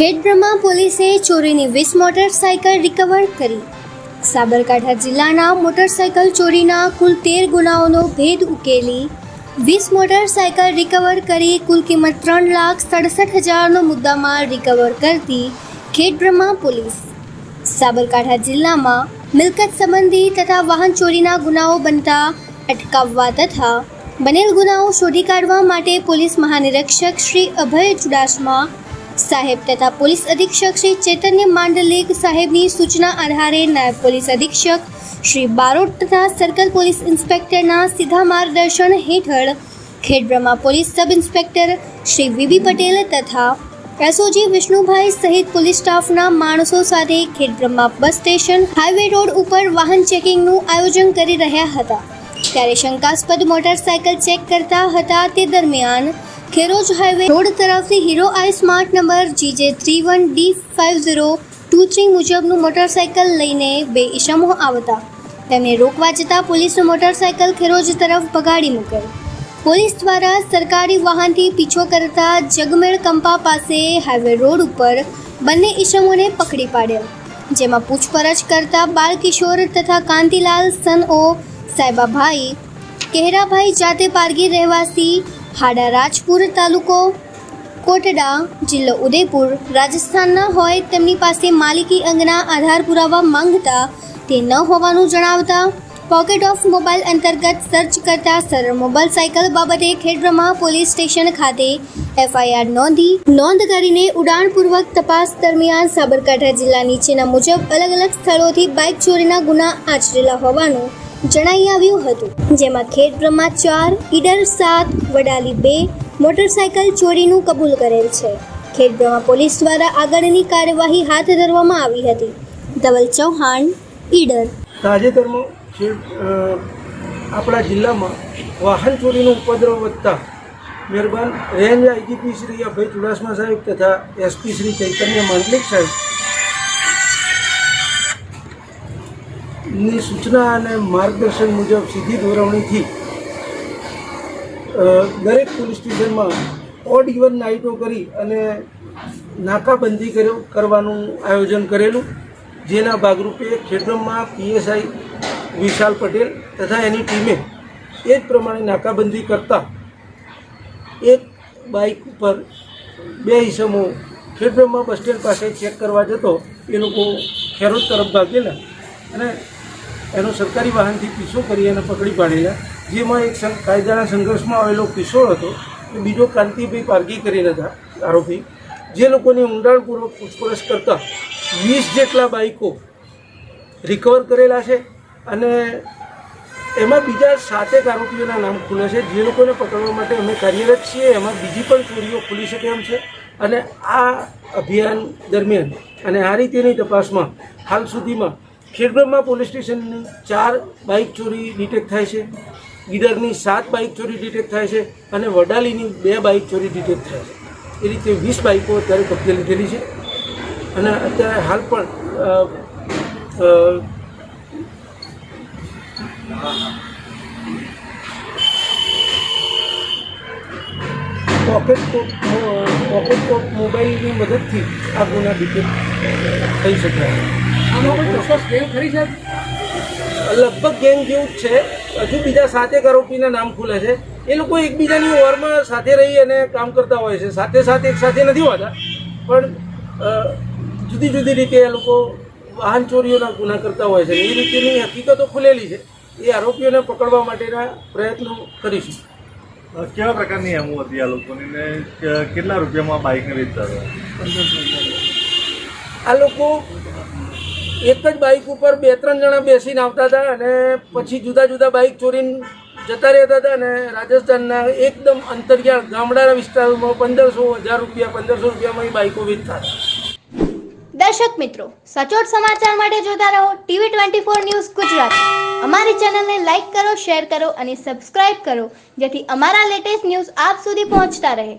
ખેડબ્રહ્મા પોલીસે ચોરીની વીસ મોટરસાયકલ રિકવર કરી. સાબરકાંઠા જિલ્લાના મોટરસાયકલ ચોરીના કુલ તેર ગુનાઓનો ભેદ ઉકેલી વીસ મોટરસાયકલ રિકવર કરી કુલ કિંમત ત્રણ લાખ સડસઠ હજારનો મુદ્દામાલ રિકવર કરતી ખેડબ્રહ્મા પોલીસ. સાબરકાંઠા જિલ્લામાં મિલકત સંબંધી તથા વાહન ચોરીના ગુનાઓ બનતા અટકાવવા તથા બનેલ ગુનાઓ શોધી કાઢવા માટે પોલીસ મહાનિરીક્ષક શ્રી અભય ચુડાસમા સાહેબ તથા પોલીસ અધિક્ષક શ્રી ચૈતન્ય માંડલિક સાહેબની સૂચના આધારે નાયબ પોલીસ અધિક્ષક શ્રી બારોટ તથા સર્કલ પોલીસ ઇન્સ્પેક્ટરના સીધા માર્ગદર્શન હેઠળ Khedbrahma police sub inspector Shri VB Patel તથા એસઓજી વિષ્ણુભાઈ સહિત પોલીસ સ્ટાફના માણસો સાથે Khedbrahma bus station, highway road ઉપર વાહન ચેકિંગનું આયોજન કરી રહ્યા હતા. ત્યારે શંકાસ્પદ મોટરસાયકલ ચેક કરતા હતા તે દરમિયાન ખેરોજ હાઈવે રોડ તરફથી Hero i Smart number GJ three one D five zero two three મુજબનું મોટરસાયકલ લઈને બે ઈસમો આવતા. તેમને રોકવા જતાં પોલીસનું મોટરસાયકલ ખેરોજ તરફ ભગાડી મૂકેલ પોલીસ દ્વારા સરકારી વાહનથી પીછો કરતા જગમેળ કંપા પાસે હાઈવે રોડ ઉપર બંને ઈસમોને પકડી પાડ્યા. જેમાં પૂછપરછ કરતા બાળકિશોર તથા કાંતિલાલ સન ઓ સાહેબાભાઈ કેહરાભાઈ જાતે પારગી રહેવાસી હાડા રાજપુર તાલુકો કોટડા જિલ્લો ઉદયપુર. રાજસ્થાનના હોય તેમની પાસે માલિકી અંગના આધાર પુરાવા માંગતા તે ન હોવાનું જણાવતા પોકેટ ઓફ મોબાઈલ અંતર્ગત સર્ચ કરતા સરળ મોબાઈલ સાયકલ બાબતે ખેડબ્રહ્મા પોલીસ સ્ટેશન ખાતે એફઆઈઆર નોંધી નોંધ કરીને ઉડાણપૂર્વક તપાસ દરમિયાન સાબરકાંઠા જિલ્લા નીચેના મુજબ અલગ અલગ સ્થળોથી બાઇક ચોરીના ગુના આચરેલા હોવાનું જણાઈ આવ્યું હતું, જેમાં ખેડબ્રહ્મા ચાર, ઈડર સાત, વડાલી બે, મોટરસાયકલ ચોરીનું કબૂલ કરેલ છે. ખેડબ્રહ્મા પોલીસ દ્વારા આગળની કાર્યવાહી હાથ ધરવામાં આવી હતી. ધવલ ચૌહાણ, ઈડર. તાજેતરમાં આપણા જિલ્લામાં વાહન ચોરીનો ઉપદ્રવ વધતા મહેરબાન રેન્જ આઈજીપી શ્રી અભય ચુડાસમા સાહેબ તથા એસપી શ્રી ચૈતન્ય માંડલિક સાહેબ ની સૂચના અને માર્ગદર્શન મુજબ સીધી દોરવણીથી દરેક પોલીસ સ્ટેશનમાં ઓડ ઇવન નાઇટો કરી અને નાકાબંધી કર્યો, કરવાનું આયોજન કરેલું. જેના ભાગરૂપે ખેડબ્રહ્મા, પીએસઆઈ, વિશાલ પટેલ તથા એની ટીમે એ જ પ્રમાણે નાકાબંધી કરતા એક બાઇક ઉપર બે ઈસમો ખેડબ્રહ્મા બસ સ્ટેન્ડ પાસે ચેક કરવા જતો, એ લોકો ખેરોદ તરફ ભાગેલા અને એનો સરકારી વાહનથી પીછો કરી અને પકડી પાડેલા. જેમાં એક કાયદાના સંઘર્ષમાં આવેલો કિશોર હતો. એ બીજો કાંતિભાઈ પારગી કરીને હતા આરોપી. જે લોકોની ઊંડાણપૂર્વક પૂછપરછ કરતાં વીસ જેટલા બાઇકો રિકવર કરેલા છે અને એમાં બીજા સાતેક આરોપીઓના નામ ખુલે છે. જે લોકોને પકડવા માટે અમે કાર્યરત છીએ, એમાં બીજી પણ ચોરીઓ ખુલી શકે એમ છે. અને આ અભિયાન દરમિયાન અને આ રીતેની તપાસમાં હાલ સુધીમાં ખેડબ્રહ્મા પોલીસ સ્ટેશનની ચાર બાઇક ચોરી ડિટેક્ટ થાય છે. ઈડરની સાત બાઇક ચોરી ડિટેક્ટ થાય છે અને વડાલીની બે બાઇક ચોરી ડિટેક્ટ થાય છે. એ રીતે વીસ બાઇકો અત્યારે કબજે લીધેલી છે. અને અત્યારે હાલ પણ પોકેટ પોકેટ મોબાઈલની મદદથી આ ગુના ડિટેક્ટ થઈ શકે લગભગ ગેંગ જેવું જ છે. હજુ બીજા સાતેક આરોપીના નામ ખુલે છે. એ લોકો એકબીજાની ઓરમાં સાથે રહી અને કામ કરતા હોય છે. સાથે સાથે એક સાથે નથી હોતા. પણ જુદી જુદી રીતે એ લોકો વાહન ચોરીઓના ગુના કરતા હોય છે. એ રીતેની હકીકતો ખુલેલી છે. એ આરોપીઓને પકડવા માટેના પ્રયત્નો કરીશું. કેવા પ્રકારની એમ હતી આ લોકોની ને કેટલા રૂપિયામાં બાઇકને વેચતા હતા? આ લોકો એક જ બાઇક ઉપર બે, ત્રણ જણા બેસીને આવતા હતા અને પછી જુદા જુદા બાઇક ચોરીને જતા રહેતા હતા અને રાજસ્થાનના એકદમ અંતરિયાળ ગામડાના વિસ્તારોમાં પંદરસો હજાર રૂપિયા, પંદરસો રૂપિયામાં એ બાઇકો વેચતા દર્શક મિત્રો, સચોટ સમાચાર માટે જોતા રહો TV twenty four news Gujarat. અમારી ચેનલને લાઇક કરો, શેર કરો અને સબસ્ક્રાઇબ કરો, જેથી અમારા લેટેસ્ટ ન્યૂઝ આપ સુધી પહોંચતા રહે.